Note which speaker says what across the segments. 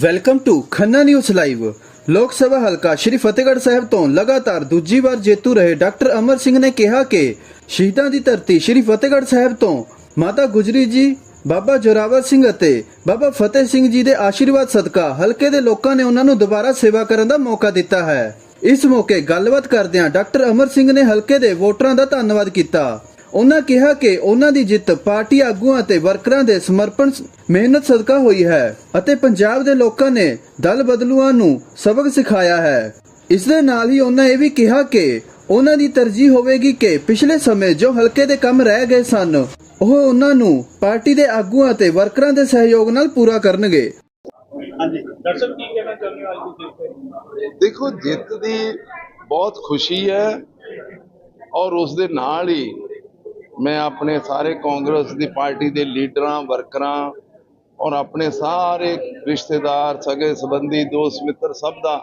Speaker 1: Welcome to Khanna news live Lok Sabha ਹਲਕਾ ਸ਼੍ਰੀ ਫਤਿਹਗੜ੍ਹ ਸਾਹਿਬ ਤੋਂ ਲਗਾਤਾਰ ਦੂਜੀ ਵਾਰ ਜੇਤੂ ਰਹੇ ਡਾਕਟਰ ਅਮਰ ਸਿੰਘ ਨੇ ਕਿਹਾ ਕਿ ਸ਼ਹੀਦਾਂ ਦੀ ਧਰਤੀ ਸ਼੍ਰੀ ਫਤਿਹਗੜ੍ਹ ਸਾਹਿਬ ਤੋਂ ਮਾਤਾ ਗੁਜਰੀ ਜੀ, ਬਾਬਾ ਜੋਰਾਵਰ ਸਿੰਘ ਅਤੇ ਬਾਬਾ ਫਤਿਹ ਸਿੰਘ ਜੀ ਦੇ ਆਸ਼ੀਰਵਾਦ ਸਦਕਾ ਹਲਕੇ ਦੇ ਲੋਕਾਂ ਨੇ ਉਹਨਾਂ ਨੂੰ ਦੁਬਾਰਾ ਸੇਵਾ ਕਰਨ ਦਾ ਮੌਕਾ ਦਿੱਤਾ ਹੈ। ਇਸ ਮੌਕੇ ਗੱਲਬਾਤ ਕਰਦਿਆਂ ਡਾਕਟਰ ਅਮਰ ਸਿੰਘ ਨੇ ਹਲਕੇ ਦੇ ਵੋਟਰਾਂ ਦਾ ਧੰਨਵਾਦ ਕੀਤਾ। ਉਹਨਾਂ ਕਿਹਾ ਕਿ ਉਹਨਾਂ ਦੀ ਜਿੱਤ ਪਾਰਟੀ ਆਗੂਆਂ ਅਤੇ ਵਰਕਰਾਂ ਦੇ ਸਮਰਪਣ ਮਿਹਨਤ ਸਦਕਾ ਹੋਈ ਹੈ ਅਤੇ ਪੰਜਾਬ ਦੇ ਲੋਕਾਂ ਨੇ ਦਲ ਬਦਲੂਆਂ ਨੂੰ ਸਬਕ ਸਿਖਾਇਆ ਹੈ। ਇਸ ਦੇ ਨਾਲ ਹੀ ਉਹਨਾਂ ਇਹ ਵੀ ਕਿਹਾ ਕਿ ਉਹਨਾਂ ਦੀ ਤਰਜੀਹ ਹੋਵੇਗੀ ਕਿ ਪਿਛਲੇ ਸਮੇਂ ਜੋ ਹਲਕੇ ਦੇ ਕੰਮ ਰਹਿ ਗਏ ਸਨ ਉਹ ਉਹਨਾਂ ਨੂੰ ਪਾਰਟੀ ਦੇ ਆਗੂਆਂ ਅਤੇ ਵਰਕਰਾਂ ਦੇ ਸਹਿਯੋਗ ਨਾਲ ਪੂਰਾ ਕਰਨਗੇ।
Speaker 2: ਹਾਂਜੀ। ਡਾਕਟਰ ਸਾਹਿਬ ਕੀ ਕਹਿਣਾ ਚਾਹੁੰਦੇ ਹੋ ਅੱਜ ਦੀ ਜਿੱਤ ਤੇ
Speaker 3: ਦੇਖੋ ਜਿੱਤ ਦੀ ਬਹੁਤ ਖੁਸ਼ੀ ਹੈ ਔਰ ਉਸ ਦੇ ਨਾਲ ਹੀ ਮੈਂ ਆਪਣੇ ਸਾਰੇ ਕਾਂਗਰਸ ਦੀ ਪਾਰਟੀ ਦੇ ਲੀਡਰਾਂ, ਵਰਕਰਾਂ ਔਰ ਆਪਣੇ ਸਾਰੇ ਰਿਸ਼ਤੇਦਾਰ, ਸਗੇ ਸੰਬੰਧੀ, ਦੋਸਤ, ਮਿੱਤਰ ਸਭ ਦਾ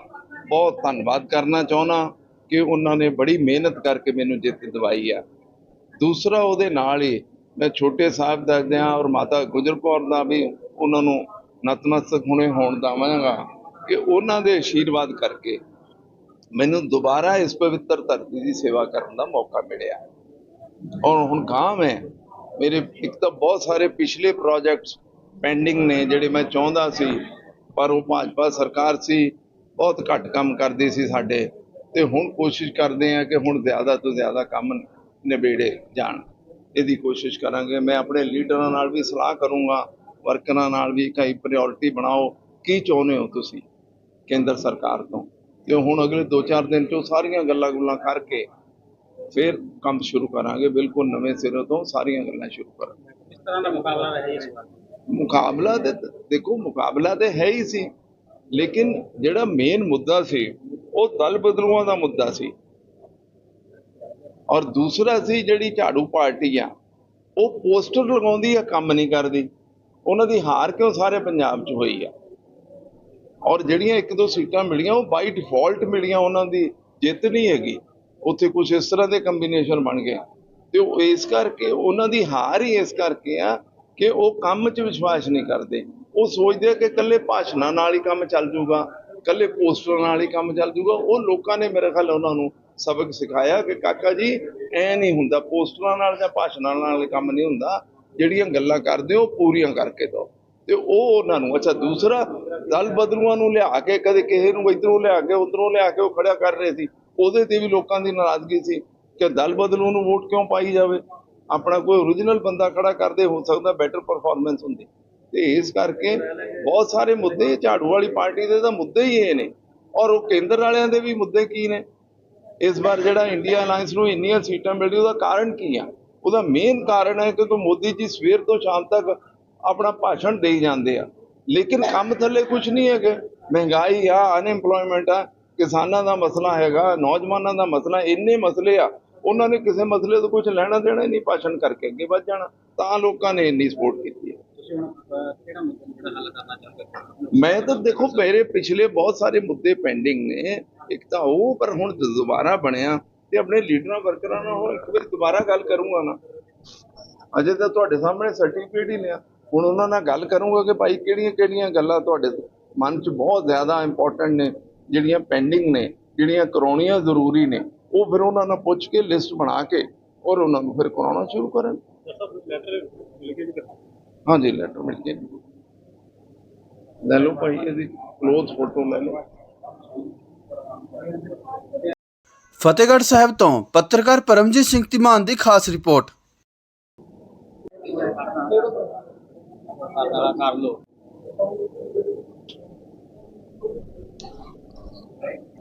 Speaker 3: ਬਹੁਤ ਧੰਨਵਾਦ ਕਰਨਾ ਚਾਹੁੰਦਾ ਕਿ ਉਹਨਾਂ ਨੇ ਬੜੀ ਮਿਹਨਤ ਕਰਕੇ ਮੈਨੂੰ ਜਿੱਤ ਦਿਵਾਈ ਆ। ਦੂਸਰਾ ਉਹਦੇ ਨਾਲ ਹੀ ਮੈਂ ਛੋਟੇ ਸਾਹਿਬਜ਼ਾਦਿਆਂ ਔਰ ਮਾਤਾ ਗੁਜਰ ਕੌਰ ਦਾ ਵੀ ਉਹਨਾਂ ਨੂੰ ਨਤਮਸਤਕ ਹੁਣੇ ਹੋਣ ਦਵਾਂਗਾ ਕਿ ਉਹਨਾਂ ਦੇ ਆਸ਼ੀਰਵਾਦ ਕਰਕੇ ਮੈਨੂੰ ਦੁਬਾਰਾ ਇਸ ਪਵਿੱਤਰ ਧਰਤੀ ਦੀ ਸੇਵਾ ਕਰਨ ਦਾ ਮੌਕਾ ਮਿਲਿਆ। ਔਰ ਹੁਣ ਗਾਂਵ ਹੈ। ਮੇਰੇ ਇੱਕ ਤਾਂ ਬਹੁਤ ਸਾਰੇ ਪਿਛਲੇ ਪ੍ਰੋਜੈਕਟਸ ਪੈਂਡਿੰਗ ਨੇ ਜਿਹੜੇ ਮੈਂ ਚਾਹੁੰਦਾ ਸੀ, ਪਰ ਉਹ ਭਾਜਪਾ ਸਰਕਾਰ ਸੀ, ਬਹੁਤ ਘੱਟ ਕੰਮ ਕਰਦੀ ਸੀ ਸਾਡੇ। ਤੇ ਹੁਣ ਕੋਸ਼ਿਸ਼ ਕਰਦੇ ਆ ਕਿ ਹੁਣ ਜ਼ਿਆਦਾ ਤੋਂ ਜ਼ਿਆਦਾ ਕੰਮ ਨਿਬੇੜੇ ਜਾਣ। ਇਹਦੀ ਕੋਸ਼ਿਸ਼ ਕਰਾਂਗੇ। ਮੈਂ ਆਪਣੇ ਲੀਡਰਾਂ ਨਾਲ ਵੀ ਸਲਾਹ ਕਰੂੰਗਾ, ਵਰਕਰਾਂ ਨਾਲ ਵੀ ਕਈ ਪ੍ਰਾਇੋਰਟੀ ਬਣਾਓ। ਕੀ ਚਾਹੁੰਦੇ ਹੋ ਤੁਸੀਂ ਕੇਂਦਰ ਸਰਕਾਰ ਤੋਂ? ਤੇ ਹੁਣ ਅਗਲੇ 2-4 ਦਿਨ 'ਚੋਂ ਸਾਰੀਆਂ ਗੱਲਾਂ ਗੁੱਲਾਂ ਕਰਕੇ ਫਿਰ ਕੰਮ ਸ਼ੁਰੂ ਕਰਾਂਗੇ ਬਿਲਕੁਲ ਨਵੇਂ ਸਿਰੇ ਤੋਂ ਸਾਰੀਆਂ ਗੱਲਾਂ ਸ਼ੁਰੂ ਕਰਾਂਗੇ।
Speaker 2: ਕਿਸ ਤਰ੍ਹਾਂ ਦਾ ਮੁਕਾਬਲਾ ਰਹੇ ਇਸ ਵਾਰ
Speaker 3: ਮੁਕਾਬਲਾ ਤੇ ਦੇਖੋ ਮੁਕਾਬਲਾ ਤੇ ਹੈ ਹੀ ਸੀ ਲੇਕਿਨ ਜਿਹੜਾ ਮੇਨ ਮੁੱਦਾ ਸੀ ਉਹ ਦਲ ਬਦਲੂਆਂ ਦਾ ਮੁੱਦਾ ਸੀ। ਔਰ ਦੂਸਰਾ ਸੀ ਜਿਹੜੀ ਝਾੜੂ ਪਾਰਟੀ ਆ ਉਹ ਪੋਸਟਰ ਲਗਾਉਂਦੀ ਆ ਕੰਮ ਨਹੀਂ ਕਰਦੀ। ਉਹਨਾਂ ਦੀ ਹਾਰ ਕਿਉਂ ਸਾਰੇ ਪੰਜਾਬ 'ਚ ਹੋਈ ਆ? ਔਰ ਜਿਹੜੀਆਂ ਇੱਕ ਦੋ ਸੀਟਾਂ ਮਿਲੀਆਂ ਉਹ ਬਾਈ ਡਿਫਾਲਟ ਮਿਲੀਆਂ ਉਹਨਾਂ ਦੀ ਜਿੱਤ ਨਹੀਂ ਹੈਗੀ। ਉੱਥੇ ਕੁਝ ਇਸ ਤਰ੍ਹਾਂ ਦੇ ਕੰਬੀਨੇਸ਼ਨ ਬਣ ਗਏ। ਤੇ ਉਹ ਇਸ ਕਰਕੇ, ਉਹਨਾਂ ਦੀ ਹਾਰ ਹੀ ਇਸ ਕਰਕੇ ਆ ਕਿ ਉਹ ਕੰਮ 'ਚ ਵਿਸ਼ਵਾਸ ਨਹੀਂ ਕਰਦੇ। ਉਹ ਸੋਚਦੇ ਆ ਕਿ ਇਕੱਲੇ ਭਾਸ਼ਣਾਂ ਨਾਲ ਹੀ ਕੰਮ ਚੱਲ ਜਾਊਗਾ ਇਕੱਲੇ ਪੋਸਟਰਾਂ ਨਾਲ ਹੀ ਕੰਮ ਚੱਲ ਜਾਊਗਾ ਉਹ ਲੋਕਾਂ ਨੇ ਮੇਰੇ ਖਿਆਲ ਉਹਨਾਂ ਨੂੰ ਸਬਕ ਸਿਖਾਇਆ ਕਿ ਕਾਕਾ ਜੀ, ਐ ਨਹੀਂ ਹੁੰਦਾ, ਪੋਸਟਰਾਂ ਨਾਲ ਜਾਂ ਭਾਸ਼ਣਾਂ ਨਾਲ ਕੰਮ ਨਹੀਂ ਹੁੰਦਾ। ਜਿਹੜੀਆਂ ਗੱਲਾਂ ਕਰਦੇ ਹੋ ਪੂਰੀਆਂ ਕਰਕੇ ਦਿਓ। ਤੇ ਉਹ ਉਹਨਾਂ ਨੂੰ, ਅੱਛਾ, ਦੂਸਰਾ ਦਲ ਬਦਲੂਆਂ ਨੂੰ ਲਿਆ ਕੇ, ਕਦੇ ਕਿਸੇ ਨੂੰ ਇਧਰੋਂ ਲਿਆ ਕੇ, ਉਧਰੋਂ ਲਿਆ ਕੇ ਉਹ ਖੜਿਆ ਕਰ ਰਹੇ ਸੀ। ਉਹਦੇ ਤੇ ਵੀ ਲੋਕਾਂ ਦੀ ਨਾਰਾਜ਼ਗੀ ਸੀ ਕਿ ਦਲ ਬਦਲੂ ਨੂੰ ਵੋਟ ਕਿਉਂ ਪਾਈ ਜਾਵੇ? ਆਪਣਾ ਕੋਈ ਓਰੀਜਨਲ ਬੰਦਾ ਖੜਾ ਕਰਦੇ ਹੋ ਸਕਦਾ ਬੈਟਰ ਪਰਫਾਰਮੈਂਸ ਹੁੰਦੀ। ਤੇ ਇਸ ਕਰਕੇ ਬਹੁਤ ਸਾਰੇ ਮੁੱਦੇ ਝਾੜੂ ਵਾਲੀ ਪਾਰਟੀ ਦੇ ਤਾਂ ਮੁੱਦੇ ਹੀ ਇਹ ਨੇ। ਔਰ ਉਹ ਕੇਂਦਰ ਵਾਲਿਆਂ ਦੇ ਵੀ ਮੁੱਦੇ ਕੀ ਨੇ? ਇਸ ਵਾਰ ਜਿਹੜਾ ਇੰਡੀਆ ਅਲਾਈਅੰਸ ਨੂੰ ਇੰਨੀਆਂ ਸੀਟਾਂ ਮਿਲ ਉਹਦਾ ਕਾਰਨ ਕੀ ਆ? ਉਹਦਾ ਮੇਨ ਕਾਰਨ ਹੈ ਕਿ ਮੋਦੀ ਜੀ ਸਵੇਰ ਤੋਂ ਸ਼ਾਮ ਤੱਕ ਆਪਣਾ ਭਾਸ਼ਣ ਦੇਈ ਜਾਂਦੇ ਆ। ਲੇਕਿਨ ਕੰਮ ਥੱਲੇ ਕੁਝ ਨਹੀਂ ਹੈਗੇ। ਮਹਿੰਗਾਈ ਆ ਅਨਐਮਪਲੋਇਮੈਂਟ ਆ ਕਿਸਾਨਾਂ ਦਾ ਮਸਲਾ ਹੈਗਾ ਨੌਜਵਾਨਾਂ ਦਾ ਮਸਲਾ ਇੰਨੇ ਮਸਲੇ ਆ ਉਹਨਾਂ ਨੇ ਕਿਸੇ ਮਸਲੇ ਤੋਂ ਕੁਝ ਲੈਣਾ ਦੇਣਾ ਹੀ ਨਹੀਂ ਭਾਸ਼ਣ ਕਰਕੇ ਅੱਗੇ ਵੱਧ ਜਾਣਾ ਤਾਂ ਲੋਕਾਂ ਨੇ ਇੰਨੀ ਸਪੋਰਟ ਕੀਤੀ ਹੋ। ਮੈਂ ਤਾਂ ਦੇਖੋ ਮੇਰੇ ਪਿਛਲੇ ਬਹੁਤ ਸਾਰੇ ਮੁੱਦੇ ਪੈਂਡਿੰਗ ਨੇ ਇੱਕ ਤਾਂ ਉਹ ਪਰ ਹੁਣ ਦੁਬਾਰਾ ਬਣਿਆ ਤੇ ਆਪਣੇ ਲੀਡਰਾਂ ਵਰਕਰਾਂ ਨਾਲ ਹੁਣ ਇੱਕ ਵਾਰੀ ਦੁਬਾਰਾ ਗੱਲ ਕਰੂੰਗਾ ਨਾ। ਅਜੇ ਤਾਂ ਤੁਹਾਡੇ ਸਾਹਮਣੇ ਸਰਟੀਫਿਕੇਟ ਹੀ ਲਿਆ ਹੁਣ ਉਹਨਾਂ ਨਾਲ ਗੱਲ ਕਰੂੰਗਾ ਕਿ ਭਾਈ ਕਿਹੜੀਆਂ ਕਿਹੜੀਆਂ ਗੱਲਾਂ ਤੁਹਾਡੇ ਮਨ 'ਚ ਬਹੁਤ ਜ਼ਿਆਦਾ ਇੰਪੋਰਟੈਂਟ ਨੇ ਜਿਹੜੀਆਂ ਪੈਂਡਿੰਗ ਨੇ ਜਿਹੜੀਆਂ ਕਰਾਉਣੀਆਂ ਜ਼ਰੂਰੀ ਨੇ ਉਹ ਫਿਰ ਉਹਨਾਂ ਨਾਲ ਪੁੱਛ ਕੇ ਲਿਸਟ ਬਣਾ ਕੇ ਔਰ ਉਹਨਾਂ ਨੂੰ ਫਿਰ ਕਰਾਉਣਾ ਸ਼ੁਰੂ ਕਰਨ। ਹਾਂਜੀ ਲੈਟਰ ਮਿਲ ਜੇ। ਲੈ ਲਓ ਭਾਈ ਇਹਦੀ ਕਲੋਜ਼ ਫੋਟੋ ਲੈ ਲਓ।
Speaker 1: ਫਤਿਹਗੜ੍ਹ ਸਾਹਿਬ ਤੋਂ ਪੱਤਰਕਾਰ ਪਰਮਜੀਤ ਸਿੰਘ ਧੀਮਾਨ ਦੀ ਖਾਸ ਰਿਪੋਰਟ।
Speaker 2: ਕਰ ਲਓ। right?